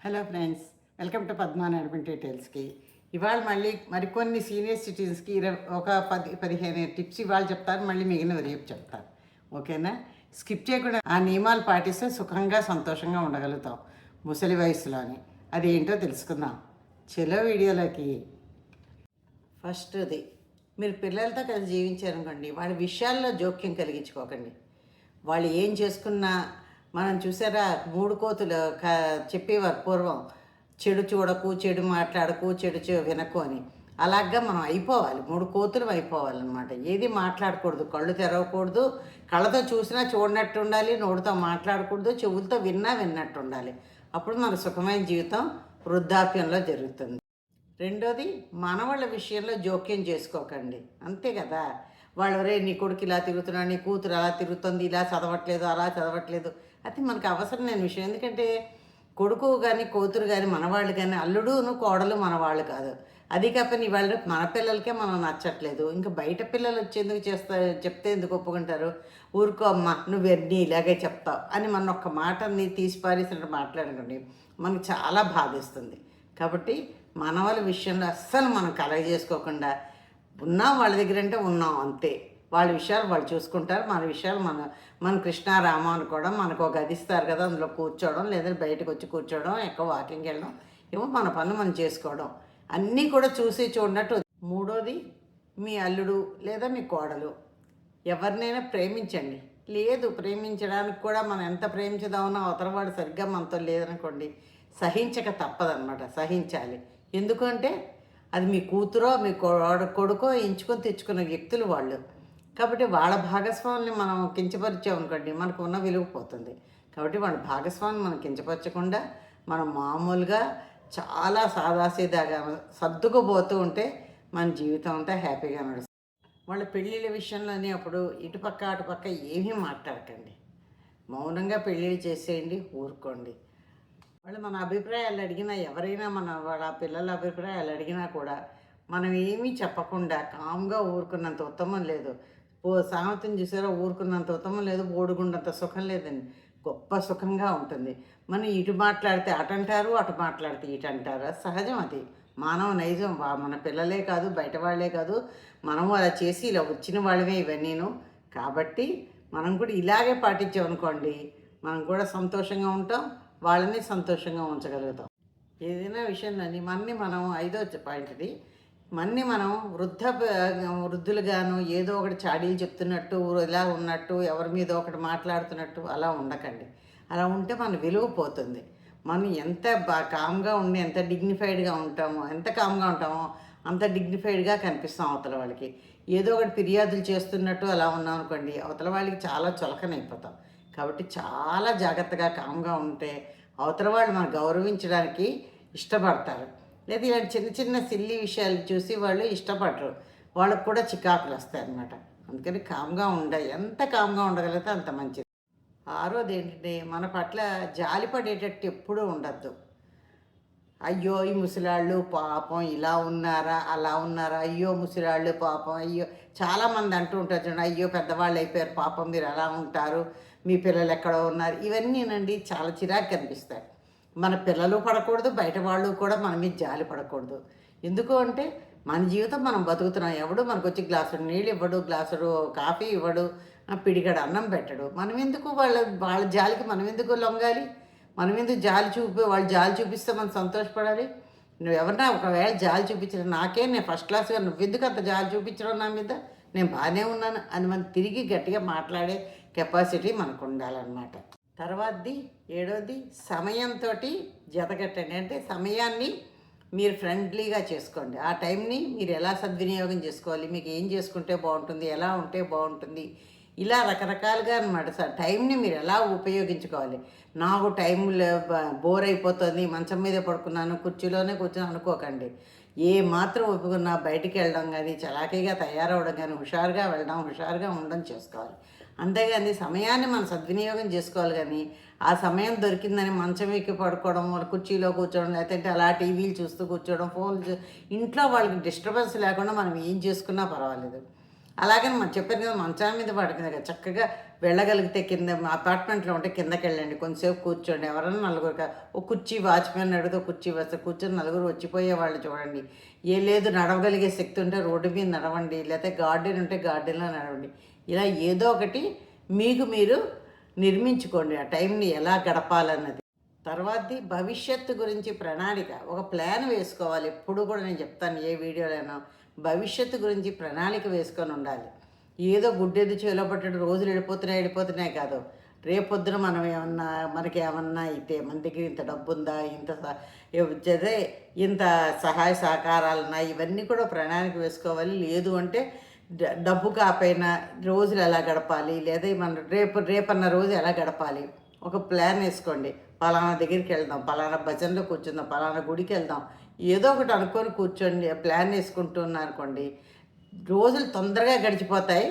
Hello friends welcome to Padma నడిపిన డీటెయిల్స్కి. ఇవాళ మళ్ళీ మరికొన్ని సీనియర్ సిటిజన్స్కి ఇరవై ఒక పది పదిహేను టిప్స్ ఇవాళ చెప్తాను మళ్ళీ మిగిలిన రేపు చెప్తాను ఓకేనా? స్కిప్ చేయకుండా ఆ నియమాలు పాటిస్తే సుఖంగా సంతోషంగా ఉండగలుగుతాం ముసలి వయసులోని. అది ఏంటో తెలుసుకుందాం. చెలో వీడియోలోకి. ఫస్ట్ది మీరు పిల్లలతో కలిసి జీవించారనుకోండి వాళ్ళ విషయాల్లో జోక్యం కలిగించుకోకండి. వాళ్ళు ఏం చేసుకున్నా మనం చూసారా మూడు కోతులు క- చెప్పేవారు పూర్వం. చెడు చూడకు చెడు మాట్లాడకు చెడు చె- వినకు అని. అలాగా మనం అయిపోవాలి. మూడు కోతులు అయిపోవాలన్నమాట. ఏది మాట్లాడకూడదు. కళ్ళు తెరవకూడదు. కళ్ళతో చూసినా చూడనట్టు ఉండాలి. నోటితో మాట్లాడకూడదు. చెవులతో విన్నా విన్నట్టు ఉండాలి అప్పుడు మన సుఖమైన జీవితం వృద్ధాప్యంలో జరుగుతుంది. రెండోది మనవాళ్ళ విషయంలో జోక్యం చేసుకోకండి. అంతే కదా? వాళ్ళు రే నీ కొడుకు ఇలా తిరుగుతున్నాడు నీ కూతురు అలా తిరుగుతుంది ఇలా చదవట్లేదు అలా చదవట్లేదు అది మనకు అవసరం లేని విషయం. ఎందుకంటే కొడుకు కానీ కూతురు కానీ మనవాళ్ళు కానీ అల్లుడును కోడలు మనవాళ్ళు కాదు. అది కాకపోతే ఇవాళ మన పిల్లలకే మనం నచ్చట్లేదు. ఇంకా బయట పిల్లలు వచ్చేందుకు చేస్తా చెప్తే ఎందుకు ఒప్పుకుంటారు? ఊరుకో అమ్మ నువ్వు ఇలాగే చెప్తావు అని మన ఒక్క మాటని తీసి పారేసినట్టు మాట్లాడకండి. మనకు చాలా బాధిస్తుంది. కాబట్టి మన వాళ్ళ విషయంలో అస్సలు మనం కలగ చేసుకోకుండా ఉన్నాం వాళ్ళ దగ్గర అంటే ఉన్నాం అంతే. వాళ్ళ విషయాలు వాళ్ళు చూసుకుంటారు. మన విషయాలు మన మన కృష్ణారామ అనుకోవడం మనకు ఒక గది ఇస్తారు కదా అందులో కూర్చోవడం లేదా బయటకు వచ్చి కూర్చోవడం ఎక్కువ వాకింగ్కి వెళ్ళడం ఏమో మన పనులు మనం చేసుకోవడం. అన్నీ కూడా చూసి చూడనట్టు మూడోది మీ అల్లుడు లేదా మీ కోడలు ఎవరినైనా ప్రేమించండి. లేదు ప్రేమించడానికి కూడా మనం ఎంత ప్రేమించదామన్నా అవతలవాడు సరిగ్గా మనతో లేదనుకోండి సహించక తప్పదనమాట సహించాలి. ఎందుకంటే అది మీ కూతురో మీ కొడుకో ఎంచుకొని తెచ్చుకున్న వ్యక్తులు వాళ్ళు. కాబట్టి వాళ్ళ భాగస్వామిని మనం కించపరిచామనుకోండి మనకు ఉన్న విలువ పోతుంది. కాబట్టి వాళ్ళ భాగస్వామిని మనం కించపరచకుండా మనం మామూలుగా చాలా సాదాసీదాగా సర్దుకుపోతూ ఉంటే మన జీవితం అంతా హ్యాపీగా నడుస్తుంది. వాళ్ళ పెళ్ళిళ్ళ విషయంలోనే అప్పుడు ఇటుపక్క అటుపక్క ఏమీ మాట్లాడకండి. మౌనంగా పెళ్ళిళ్ళు చేసేయండి ఊరుకోండి. వాళ్ళు మన అభిప్రాయాలు అడిగినా ఎవరైనా మన వాళ్ళ పిల్లల అభిప్రాయాలు అడిగినా కూడా మనం ఏమీ చెప్పకుండా కామ్గా ఊరుకున్నంత ఉత్తమం లేదు. ఓ సామెతను చూసారా? ఊరుకున్నంత ఉత్తమం లేదు ఓడుకున్నంత సుఖం లేదండి గొప్ప సుఖంగా ఉంటుంది. మనం ఇటు మాట్లాడితే అటు అంటారు అటు మాట్లాడితే ఇటు అంటారు? అది సహజం అది. మానవ నైజం. వా- మన పిల్లలే కాదు బయట వాళ్ళే కాదు. మనం అలా చేసి ఇలా వచ్చిన వాళ్ళమే ఇవన్నీను. కాబట్టి మనం కూడా ఇలాగే పాటించామనుకోండి మనం కూడా సంతోషంగా ఉంటాం వాళ్ళని సంతోషంగా ఉంచగలుగుతాం. ఏదైనా విషయంలోని మనని మనం ఐదో పాయింట్ది మన్ని మనం వృద్ధ వృద్ధులుగాను ఏదో ఒకటి చాడీలు చెప్తున్నట్టు ఇలా ఉన్నట్టు ఎవరి మీద ఒకటి మాట్లాడుతున్నట్టు అలా ఉండకండి. అలా ఉంటే మన విలువ పోతుంది. మనం ఎంత బా కామ్గా ఉండి ఎంత డిగ్నిఫైడ్గా ఉంటామో ఎంత కామ్గా ఉంటామో అంత డిగ్నిఫైడ్గా కనిపిస్తాం అవతల వాళ్ళకి. ఏదో ఒకటి ఫిర్యాదులు చేస్తున్నట్టు అలా ఉన్నాం అనుకోండి అవతల వాళ్ళకి చాలా చులకనైపోతాం కాబట్టి చాలా జాగ్రత్తగా కామ్గా ఉంటే అవతల వాళ్ళు మనం గౌరవించడానికి ఇష్టపడతారు. లేదా ఇలాంటి చిన్న చిన్న సిల్లి విషయాలు చూసి వాళ్ళు ఇష్టపడరు. వాళ్ళకు కూడా చికాకులు వస్తాయి అన్నమాట. అందుకని కామ్గా ఉండ ఎంత కామ్గా ఉండగలిగితే అంత మంచిది. ఆరోది ఏంటంటే మన పట్ల జాలి పడేటట్టు ఎప్పుడూ ఉండద్దు. అయ్యో ఈ ముసలాళ్ళు పాపం ఇలా ఉన్నారా అలా ఉన్నారా అయ్యో ముసలాళ్ళు పాపం అయ్యో చాలామంది అంటూ ఉంటారు చూడండి అయ్యో పెద్దవాళ్ళు అయిపోయారు పాపం మీరు అలా ఉంటారు మీ పిల్లలు ఎక్కడో ఉన్నారు. ఇవన్నీనండి చాలా చిరాకు కనిపిస్తాయి మన పిల్లలు పడకూడదు బయట వాళ్ళు కూడా మన మీద జాలి పడకూడదు. ఎందుకు అంటే మన జీవితం మనం బతుకుతున్నాం. ఎవడు మనకు వచ్చి గ్లాసుడు నీళ్ళు ఇవ్వడు గ్లాసుడు కాఫీ ఇవ్వడు ఆ పిడిగడు అన్నం పెట్టడు. మనం ఎందుకు వాళ్ళ వాళ్ళ జాలికి మనం ఎందుకు లొంగాలి? మనం ఎందుకు జాలి చూపి వాళ్ళు జాలి చూపిస్తే మనం సంతోషపడాలి? నువ్వు ఎవరన్నా ఒకవేళ జాలి చూపించిన నాకే నేను ఫస్ట్ క్లాస్గా నువ్వెందుకు అంత జాలి చూపించడం నా మీద? నేను బాగానే ఉన్నాను అని మనం తిరిగి గట్టిగా మాట్లాడే కెపాసిటీ మనకు ఉండాలన్నమాట. తర్వాతది ఏడోది సమయంతో జతగట్టండి అంటే సమయాన్ని మీరు ఫ్రెండ్లీగా చేసుకోండి. ఆ టైంని మీరు ఎలా సద్వినియోగం చేసుకోవాలి? మీకు ఏం చేసుకుంటే బాగుంటుంది? ఎలా ఉంటే బాగుంటుంది? ఇలా రకరకాలుగా అనమాట సార్. టైంని మీరు ఎలా ఉపయోగించుకోవాలి? నాకు టైం బోర్ అయిపోతుంది మంచం మీద పడుకున్నాను కుర్చీలోనే కూర్చొని అనుకోకండి. ఏ మాత్రం ఒప్పుకున్నా బయటికి వెళ్ళడం కానీ చలాకీగా తయారవడం కానీ హుషారుగా వెళ్ళడం హుషారుగా ఉండడం చేసుకోవాలి. అంతేగాని సమయాన్ని మనం సద్వినియోగం చేసుకోవాలి కానీ ఆ సమయం దొరికిందని మంచం ఎక్కి పడుకోవడం వాళ్ళ కుర్చీలో కూర్చోవడం లేదంటే అలా టీవీలు చూస్తూ కూర్చోవడం ఫోన్లు చూ ఇంట్లో వాళ్ళకి డిస్టర్బెన్స్ లేకుండా మనం ఏం చేసుకున్నా పర్వాలేదు. అలాగని మనం చెప్పాను కదా మంచం మీద పడుతుంది కదా చక్కగా వెళ్ళగలిగితే కింద అపార్ట్మెంట్లో ఉంటే కిందకి వెళ్ళండి కొంతసేపు కూర్చోండి ఎవరైనా నలుగురు ఒక కుర్చీ వాచ్మెన్ అడిగితే ఒక కుర్చీ వస్తే కూర్చొని నలుగురు వచ్చిపోయే వాళ్ళు చూడండి. ఏ లేదు నడవగలిగే శక్తి ఉంటే రోడ్డు మీద నడవండి లేకపోతే గార్డెన్ ఉంటే గార్డెన్లో నడవండి. ఇలా ఏదో ఒకటి మీకు మీరు నిర్మించుకోండి. ఆ టైంని ఎలా గడపాలన్నది. తర్వాతది భవిష్యత్తు గురించి ప్రణాళిక. ఒక ప్లాన్ వేసుకోవాలి. ఎప్పుడు కూడా నేను చెప్తాను ఏ వీడియోలైనా భవిష్యత్తు గురించి ప్రణాళిక వేసుకొని ఉండాలి. ఏదో గుడ్డెది చేలో పట్టడం రోజులు వెళ్ళిపోతున్నాయి వెళ్ళిపోతున్నాయి కాదు. రేపొద్దున మనం ఏమన్నా మనకి ఏమన్నా అయితే మన దగ్గర ఇంత డబ్బు ఉందా ఇంత అదే ఇంత సహాయ సహకారాలు ఉన్నాయి ఇవన్నీ కూడా ప్రణాళిక వేసుకోవాలి. లేదు అంటే డబ్బు కాపైనా రోజులు ఎలా గడపాలి? లేదా మనం రేపు రేపన్న రోజు ఎలా గడపాలి? ఒక ప్లాన్ వేసుకోండి. పలానా దగ్గరికి వెళ్దాం పలానా భజనలో కూర్చుందాం పలానా గుడికి వెళ్దాం. ఏదో ఒకటి అనుకొని కూర్చోండి ప్లాన్ వేసుకుంటున్నా అనుకోండి. రోజులు తొందరగా గడిచిపోతాయి.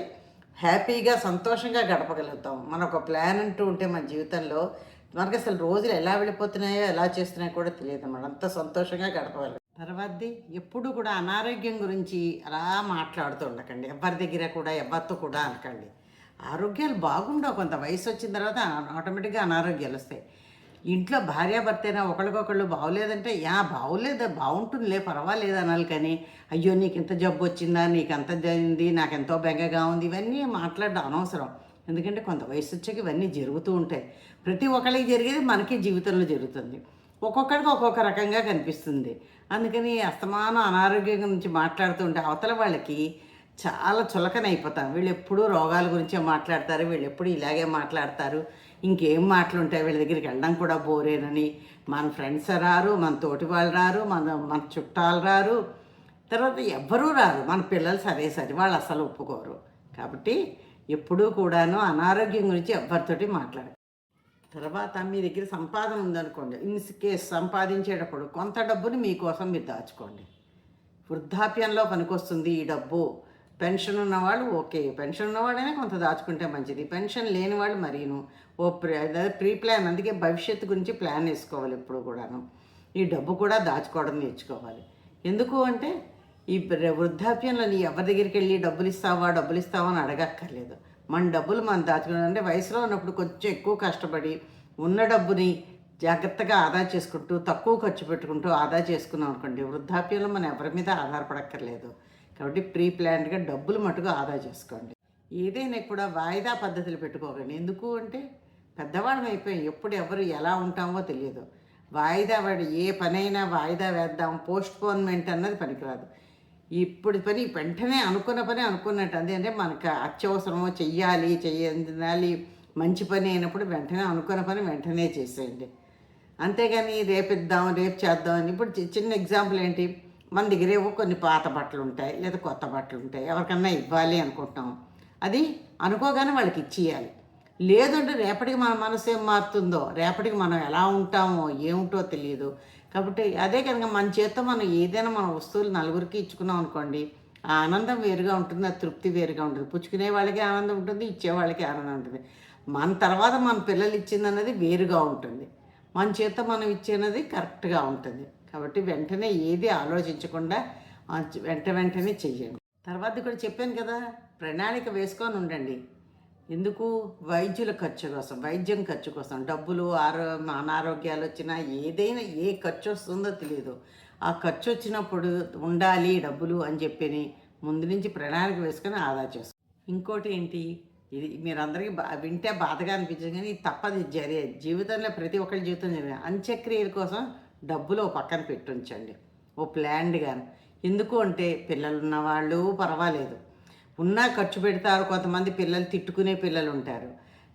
హ్యాపీగా సంతోషంగా గడపగలుగుతాం. మన ఒక ప్లాన్ అంటూ ఉంటే మన జీవితంలో మనకి అసలు రోజులు ఎలా వెళ్ళిపోతున్నాయో ఎలా చేస్తున్నాయో కూడా తెలియదు మనం అంత సంతోషంగా గడపగలుగుతాం. తర్వాతది ఎప్పుడు కూడా అనారోగ్యం గురించి అలా మాట్లాడుతూ ఉండకండి. ఎవరి దగ్గర కూడా ఎవరితో కూడా అనకండి. ఆరోగ్యాలు బాగుండవు. కొంత వయసు వచ్చిన తర్వాత ఆటోమేటిక్గా అనారోగ్యాలు వస్తాయి. ఇంట్లో భార్యాభర్తైనా ఒకరికొకళ్ళు బాగోలేదంటే యా బాగోలేదు బాగుంటుందిలే పర్వాలేదు అనాలి కానీ అయ్యో నీకు ఇంత జబ్బు వచ్చిందా నీకు అంత జరిగింది నాకు ఎంతో బెంగగా ఉంది ఇవన్నీ మాట్లాడడం అనవసరం. ఎందుకంటే కొంత వయసు వచ్చాక ఇవన్నీ జరుగుతూ ఉంటాయి. ప్రతి ఒక్కరికి జరిగేది మనకి జీవితంలో జరుగుతుంది. ఒక్కొక్కరికి ఒక్కొక్క రకంగా కనిపిస్తుంది. అందుకని అస్తమానం అనారోగ్యం గురించి మాట్లాడుతూ ఉంటే అవతల వాళ్ళకి చాలా చులకన అయిపోతాం వీళ్ళు ఎప్పుడూ రోగాల గురించే మాట్లాడతారు వీళ్ళు ఎప్పుడు ఇలాగే మాట్లాడతారు. ఇంకేం మాటలు ఉంటాయి వీళ్ళ దగ్గరికి వెళ్ళడం కూడా బోరేనని. మన ఫ్రెండ్స్ రారు మన తోటి వాళ్ళు రారు మన మన చుట్టాలు రారు. తర్వాత ఎవ్వరూ రారు. మన పిల్లలు సరే సరే వాళ్ళు అసలు ఒప్పుకోరు. కాబట్టి ఎప్పుడూ కూడాను అనారోగ్యం గురించి ఎవరితోటి మాట్లాడారు తర్వాత మీ దగ్గర సంపాదన ఉందనుకోండి. ఇన్ కేస్ సంపాదించేటప్పుడు కొంత డబ్బుని మీకోసం మీరు దాచుకోండి. వృద్ధాప్యంలో పనికొస్తుంది ఈ డబ్బు. పెన్షన్ ఉన్నవాళ్ళు ఓకే. పెన్షన్ ఉన్నవాడైనా కొంత దాచుకుంటే మంచిది. పెన్షన్ లేని వాళ్ళు మరీను. ఓ ప్రీ ప్రీ ప్లాన్ అందుకే భవిష్యత్తు గురించి ప్లాన్ వేసుకోవాలి ఎప్పుడు కూడాను. ఈ డబ్బు కూడా దాచుకోవడం నేర్చుకోవాలి. ఎందుకు అంటే ఈ ప్ర- వృద్ధాప్యంలో నీ ఎవరి దగ్గరికి వెళ్ళి డబ్బులు ఇస్తావా డబ్బులు ఇస్తావా అని అడగక్కర్లేదు. మన డబ్బులు మనం దాచుకున్నాం. అంటే వయసులో ఉన్నప్పుడు కొంచెం ఎక్కువ కష్టపడి ఉన్న డబ్బుని జాగ్రత్తగా ఆదా చేసుకుంటూ తక్కువ ఖర్చు పెట్టుకుంటూ ఆదా చేసుకున్నాం అనుకోండి వృద్ధాప్యంలో మనం ఎవరి మీద ఆధారపడక్కర్లేదు. కాబట్టి ప్రీ ప్లాన్డ్గా డబ్బులు మటుకు ఆదా చేసుకోండి. ఏదైనా కూడా వాయిదా పద్ధతులు పెట్టుకోకండి. ఎందుకు అంటే పెద్దవాళ్ళం అయిపోయాం. ఎప్పుడు ఎవరు ఎలా ఉంటామో తెలియదు. వాయిదా వాడి ఏ పనైనా వాయిదా వేద్దాం పోస్ట్ పోన్మెంట్ అన్నది పనికిరాదు. ఇప్పుడు పని వెంటనే అనుకున్న పని అనుకున్నట్టు. అదే అంటే మనకు అత్యవసరమో చెయ్యాలి చెయ్యాలి మంచి పని అయినప్పుడు వెంటనే అనుకున్న పని వెంటనే చేసేయండి. అంతేగాని రేపిద్దాం రేపు చేద్దాం అని. ఇప్పుడు చి- చిన్న ఎగ్జాంపుల్ ఏంటి? మన దగ్గర ఏవో కొన్ని పాత బట్టలు ఉంటాయి లేదా కొత్త బట్టలు ఉంటాయి. ఎవరికన్నా ఇవ్వాలి అనుకుంటాం అది అనుకోగానే వాళ్ళకి ఇచ్చేయాలి. లేదంటే రేపటికి మన మనసు ఏం మారుతుందో? రేపటికి మనం ఎలా ఉంటామో ఏమిటో తెలియదు కాబట్టి అదే కనుక మన చేత్తో మనం ఏదైనా మన వస్తువులు నలుగురికి ఇచ్చుకున్నాం అనుకోండి ఆ ఆనందం వేరుగా ఉంటుంది ఆ తృప్తి వేరుగా ఉంటుంది. పుచ్చుకునే వాళ్ళకి ఆనందం ఉంటుంది ఇచ్చే వాళ్ళకి ఆనందం ఉంటుంది. మన తర్వాత మన పిల్లలు ఇచ్చింది అన్నది వేరుగా ఉంటుంది. మన చేత మనం ఇచ్చేది కరెక్ట్గా ఉంటుంది. కాబట్టి వెంటనే ఏది ఆలోచించకుండా వెంట వెంటనే చెయ్యండి. తర్వాత కూడా చెప్పాను కదా ప్రణాళిక వేసుకొని ఉండండి. ఎందుకు? వైద్యుల ఖర్చు కోసం వైద్యం ఖర్చు కోసం. డబ్బులు ఆరో అనారోగ్యాలు వచ్చినా ఏదైనా ఏ ఖర్చు వస్తుందో తెలియదు. ఆ ఖర్చు వచ్చినప్పుడు ఉండాలి డబ్బులు అని చెప్పి ముందు నుంచి ప్రణాళిక వేసుకొని ఆదా చేసుకో. ఇంకోటి ఏంటి? ఇది మీరందరికీ బా వింటే బాధగా అనిపించదు కానీ తప్పది తప్పదు జరిగే జీవితంలో ప్రతి ఒక్కరి జీవితం జరిగే అంత్యక్రియల కోసం డబ్బులు ఓ పక్కన పెట్టుంచండి. ఓ ప్లాన్డ్గా ఎందుకు అంటే పిల్లలు ఉన్నవాళ్ళు పర్వాలేదు. ఉన్నా ఖర్చు పెడతారు. కొంతమంది పిల్లలు తిట్టుకునే పిల్లలు ఉంటారు.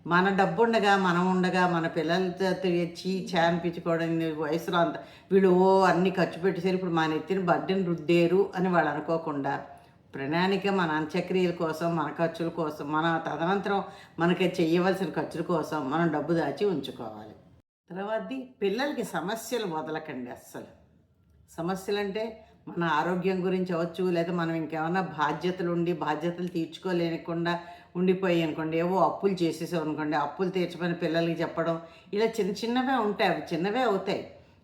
మన డబ్బు ఉండగా మనం ఉండగా మన పిల్లలతో తెచ్చి చానిపించుకోవడం వయసులో అంత వీళ్ళు ఓ అన్ని ఖర్చు పెట్టేసరి ఇప్పుడు మన ఎత్తిన బర్డెన్ రుద్దేరు అని వాళ్ళు అనుకోకుండా ప్రణాళిక మన అంత్యక్రియల కోసం మన ఖర్చుల కోసం మన తదనంతరం మనకి చేయవలసిన ఖర్చుల కోసం మనం డబ్బు దాచి ఉంచుకోవాలి. తర్వాతది పిల్లలకి సమస్యలు వదలకండి అస్సలు. సమస్యలు అంటే మన ఆరోగ్యం గురించి అవ్వచ్చు లేదా మనం ఇంకేమైనా బాధ్యతలు ఉండి బాధ్యతలు తీర్చుకోలేకుండా ఉండిపోయి అనుకోండి ఏవో అప్పులు చేసేసాం అనుకోండి అప్పులు తీర్చమని పిల్లలకి చెప్పడం ఇలా చిన్న చిన్నవే ఉంటాయి అవి చిన్నవే అవుతాయి.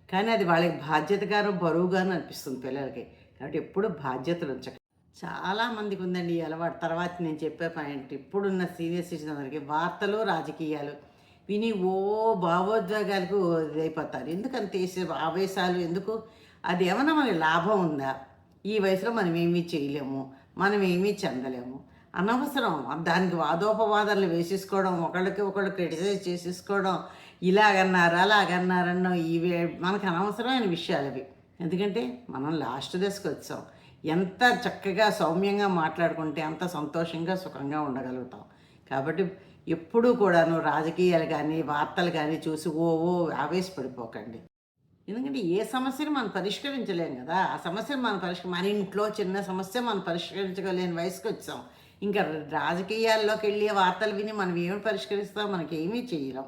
కానీ అది వాళ్ళకి బాధ్యతగాను బరువుగాను అనిపిస్తుంది పిల్లలకి. కాబట్టి ఎప్పుడు బాధ్యతలు ఉంచక. చాలామందికి ఉందండి ఈ అలవాటు. తర్వాత నేను చెప్పే పాయింట్ ఇప్పుడున్న సీనియర్ సిటిజన్ అందరికీ వార్తలు రాజకీయాలు విని ఓ భావోద్వేగాలకు ఇదైపోతారు. ఎందుకంత ఆవేశాలు ఎందుకు? అది ఏమైనా మనకి లాభం ఉందా? ఈ వయసులో మనం ఏమీ చేయలేము మనం ఏమీ చెందలేము. అనవసరం. దానికి వాదోపవాదాలు వేసేసుకోవడం ఒకళ్ళకి ఒకళ్ళు క్రిటిసైజ్ చేసేసుకోవడం ఇలాగన్నారు అలాగన్నారన్నో ఇవి మనకు అనవసరమైన విషయాలు అవి. ఎందుకంటే మనం లాస్ట్ దశకు వచ్చాం. ఎంత చక్కగా సౌమ్యంగా మాట్లాడుకుంటే అంత సంతోషంగా సుఖంగా ఉండగలుగుతాం. కాబట్టి ఎప్పుడూ కూడాను రాజకీయాలు కానీ వార్తలు కానీ చూసి ఓ ఓ ఆవేశపడిపోకండి. ఎందుకంటే ఏ సమస్యను మనం పరిష్కరించలేం కదా. ఆ సమస్యను మనం పరిష్క మన ఇంట్లో చిన్న సమస్య మనం పరిష్కరించగలేని వయసుకు వచ్చాం. ఇంకా రాజకీయాల్లోకి వెళ్ళి వార్తలు విని మనం ఏమి పరిష్కరిస్తాం? మనకి ఏమీ చేయలేం.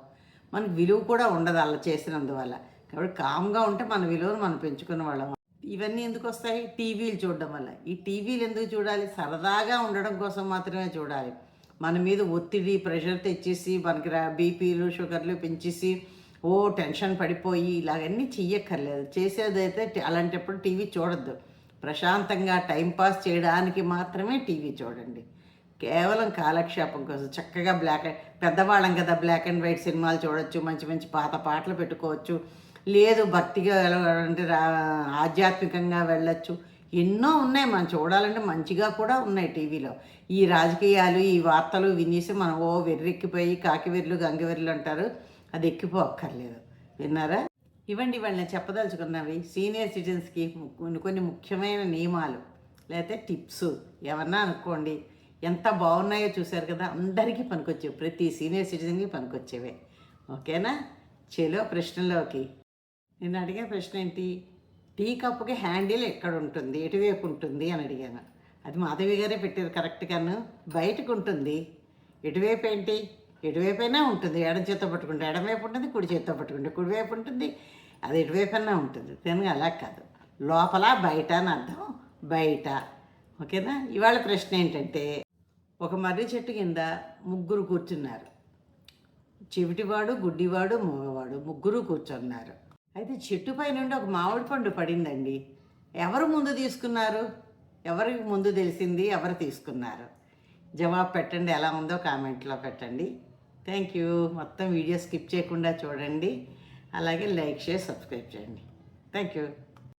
మనకి విలువ కూడా ఉండదు అలా చేసినందువల్ల. కాబట్టి కామ్గా ఉంటే మన విలువను మనం పెంచుకునే వాళ్ళం. ఇవన్నీ ఎందుకు వస్తాయి? టీవీలు చూడడం వల్ల. ఈ టీవీలు ఎందుకు చూడాలి? సరదాగా ఉండడం కోసం మాత్రమే చూడాలి. మన మీద ఒత్తిడి ప్రెషర్ తెచ్చేసి మనకి రా బీపీలు షుగర్లు పెంచేసి ఓ టెన్షన్ పడిపోయి ఇలాగన్నీ చెయ్యక్కర్లేదు. చేసేదైతే అలాంటప్పుడు టీవీ చూడద్దు. ప్రశాంతంగా టైంపాస్ చేయడానికి మాత్రమే టీవీ చూడండి. కేవలం కాలక్షేపం కోసం చక్కగా బ్లాక్ అండ్ పెద్దవాళ్ళం కదా బ్లాక్ అండ్ వైట్ సినిమాలు చూడొచ్చు మంచి మంచి పాత పాటలు పెట్టుకోవచ్చు. లేదు భక్తిగా వెళ్ళ- అంటే రా- ఆధ్యాత్మికంగా వెళ్ళొచ్చు. ఎన్నో ఉన్నాయి మనం చూడాలంటే మంచిగా కూడా ఉన్నాయి టీవీలో. ఈ రాజకీయాలు ఈ వార్తలు వినేసి మనం ఓ వెర్రెక్కిపోయి కాకివెర్లు గంగవెర్లు అంటారు. అది ఎక్కిపోక్కర్లేదు విన్నారా? ఇవ్వండి ఇవాళ నేను చెప్పదలుచుకున్నవి. సీనియర్ సిటిజన్స్కి కొన్ని కొన్ని ముఖ్యమైన నియమాలు లేకపోతే టిప్స్. ఏమన్నా అనుకోండి ఎంత బాగున్నాయో చూశారు కదా అందరికీ పనికొచ్చేవి. ప్రతి సీనియర్ సిటిజన్కి పనికొచ్చేవే. ఓకేనా? చెలో ప్రశ్నలోకి. నేను అడిగే ప్రశ్న ఏంటి? టీ కప్పుకి హ్యాండిల్ ఎక్కడ ఉంటుంది ఎటువైపు ఉంటుంది అని అడిగాను. అది మాధవి గారే పెట్టారు కరెక్ట్గాను బయటకు ఉంటుంది ఎటువైపు ఏంటి? ఎటువైపు అయినా ఉంటుంది. ఎడం చేత్తో పట్టుకుంటే ఎడమవైపు ఉంటుంది కుడి చేత్తో పట్టుకుంటే కుడివైపు ఉంటుంది. అది ఎటువైపు అయినా ఉంటుంది. కానీ అలా కాదు. లోపల బయట అని అర్థం. బయట. ఓకేనా? ఇవాళ ప్రశ్న ఏంటంటే ఒక మర్రి చెట్టు కింద ముగ్గురు కూర్చున్నారు. చెవిటివాడు గుడ్డివాడు మూగవాడు ముగ్గురు కూర్చున్నారు. అయితే చెట్టు పై నుండి ఒక మామిడి పండు పడిందండి. ఎవరు ముందు తీసుకున్నారు? ఎవరికి ముందు తెలిసింది? ఎవరు తీసుకున్నారు? జవాబు పెట్టండి. ఎలా ఉందో కామెంట్లో పెట్టండి. థ్యాంక్ యూ మొత్తం వీడియో స్కిప్ చేయకుండా చూడండి. అలాగే లైక్ షేర్ సబ్స్క్రైబ్ చేయండి. Thank you